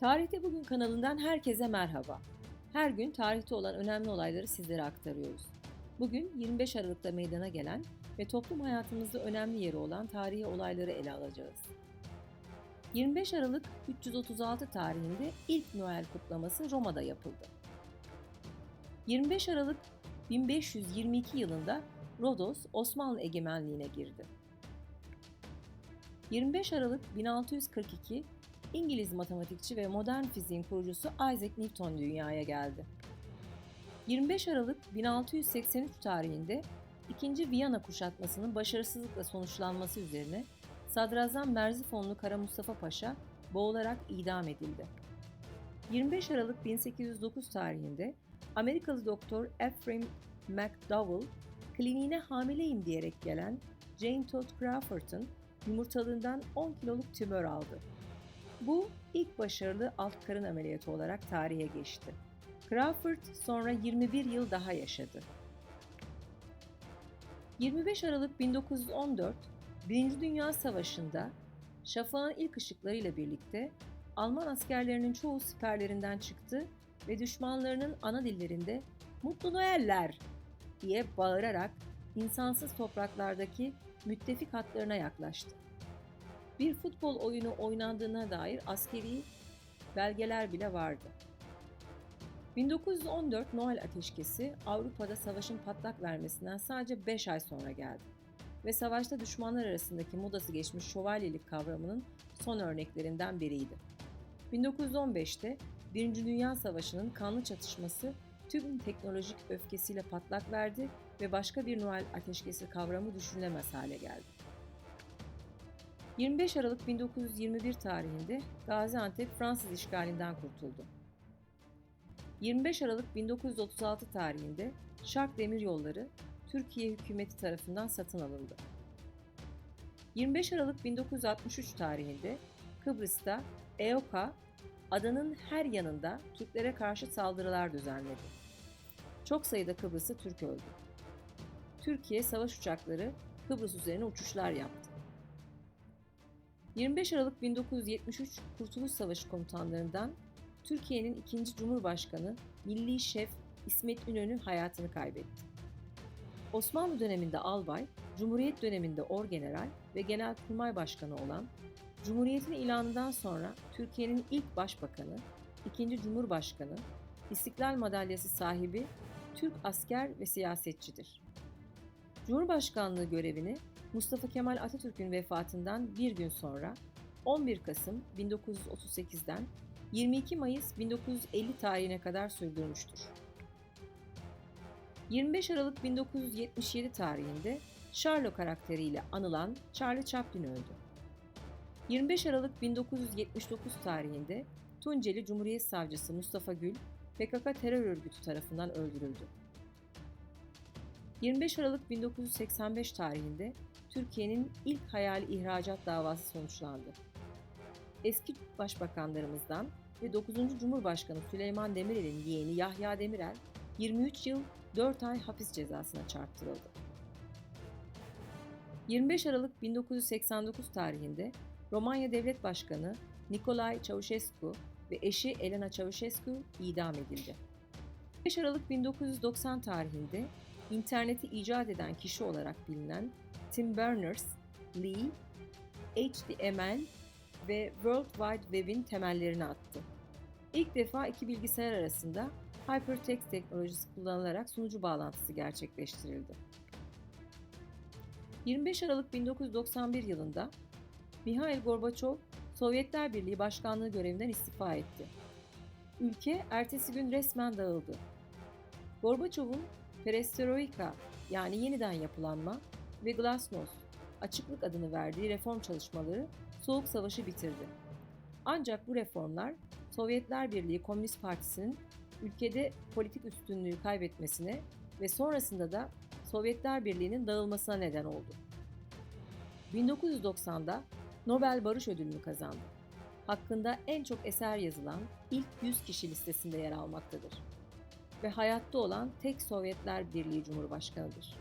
Tarihte Bugün kanalından herkese merhaba. Her gün tarihte olan önemli olayları sizlere aktarıyoruz. Bugün 25 Aralık'ta meydana gelen ve toplum hayatımızda önemli yeri olan tarihi olayları ele alacağız. 25 Aralık 336 tarihinde ilk Noel kutlaması Roma'da yapıldı. 25 Aralık 1522 yılında Rodos Osmanlı egemenliğine girdi. 25 Aralık 1642 İngiliz matematikçi ve modern fiziğin kurucusu Isaac Newton dünyaya geldi. 25 Aralık 1683 tarihinde 2. Viyana kuşatmasının başarısızlıkla sonuçlanması üzerine Sadrazam Merzifonlu Kara Mustafa Paşa boğularak idam edildi. 25 Aralık 1809 tarihinde Amerikalı doktor Ephraim McDowell kliniğine hamileyim diyerek gelen Jane Todd Crawford'ın yumurtalığından 10 kiloluk tümör aldı. Bu ilk başarılı alt karın ameliyatı olarak tarihe geçti. Crawford sonra 21 yıl daha yaşadı. 25 Aralık 1914 Birinci Dünya Savaşı'nda şafağın ilk ışıklarıyla birlikte Alman askerlerinin çoğu siperlerinden çıktı ve düşmanlarının ana dillerinde "Mutlu Noeller!" diye bağırarak insansız topraklardaki müttefik hatlarına yaklaştı. Bir futbol oyunu oynandığına dair askeri belgeler bile vardı. 1914 Noel Ateşkesi Avrupa'da savaşın patlak vermesinden sadece 5 ay sonra geldi ve savaşta düşmanlar arasındaki modası geçmiş şövalyelik kavramının son örneklerinden biriydi. 1915'te Birinci Dünya Savaşı'nın kanlı çatışması tüm teknolojik öfkesiyle patlak verdi ve başka bir Noel ateşkesi kavramı düşünülemez hale geldi. 25 Aralık 1921 tarihinde Gaziantep Fransız işgalinden kurtuldu. 25 Aralık 1936 tarihinde Şark Demiryolları Türkiye hükümeti tarafından satın alındı. 25 Aralık 1963 tarihinde Kıbrıs'ta EOKA adanın her yanında Türklere karşı saldırılar düzenledi. Çok sayıda Kıbrıslı Türk öldü. Türkiye savaş uçakları Kıbrıs üzerine uçuşlar yaptı. 25 Aralık 1973 Kurtuluş Savaşı komutanlarından Türkiye'nin ikinci Cumhurbaşkanı Milli Şef İsmet İnönü hayatını kaybetti. Osmanlı döneminde albay, Cumhuriyet döneminde orgeneral ve genelkurmay başkanı olan, Cumhuriyet'in ilanından sonra Türkiye'nin ilk başbakanı, ikinci cumhurbaşkanı, İstiklal Madalyası sahibi Türk asker ve siyasetçidir. Cumhurbaşkanlığı görevini Mustafa Kemal Atatürk'ün vefatından bir gün sonra 11 Kasım 1938'den 22 Mayıs 1950 tarihine kadar sürdürmüştür. 25 Aralık 1977 tarihinde Charlo karakteriyle anılan Charlie Chaplin öldü. 25 Aralık 1979 tarihinde Tunceli Cumhuriyet Savcısı Mustafa Gül PKK terör örgütü tarafından öldürüldü. 25 Aralık 1985 tarihinde Türkiye'nin ilk hayali ihracat davası sonuçlandı. Eski başbakanlarımızdan ve 9. Cumhurbaşkanı Süleyman Demirel'in yeğeni Yahya Demirel 23 yıl 4 ay hapis cezasına çarptırıldı. 25 Aralık 1989 tarihinde Romanya Devlet Başkanı Nikolay Ceausescu ve eşi Elena Ceausescu idam edildi. 5 Aralık 1990 tarihinde interneti icat eden kişi olarak bilinen Tim Berners-Lee, HTML ve World Wide Web'in temellerini attı. İlk defa iki bilgisayar arasında Hypertext teknolojisi kullanılarak sunucu bağlantısı gerçekleştirildi. 25 Aralık 1991 yılında Mihail Gorbaçov Sovyetler Birliği Başkanlığı görevinden istifa etti. Ülke ertesi gün resmen dağıldı. Gorbaçov'un Perestroika yani yeniden yapılanma ve Glasnost, açıklık adını verdiği reform çalışmaları Soğuk Savaşı bitirdi. Ancak bu reformlar Sovyetler Birliği Komünist Partisi'nin ülkede politik üstünlüğü kaybetmesine ve sonrasında da Sovyetler Birliği'nin dağılmasına neden oldu. 1990'da Nobel Barış Ödülünü kazandı. Hakkında en çok eser yazılan ilk 100 kişi listesinde yer almaktadır. Ve hayatta olan tek Sovyetler Birliği Cumhurbaşkanıdır.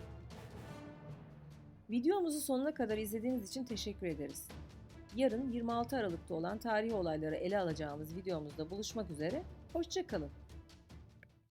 Videomuzu sonuna kadar izlediğiniz için teşekkür ederiz. Yarın 26 Aralık'ta olan tarihi olayları ele alacağımız videomuzda buluşmak üzere. Hoşçakalın.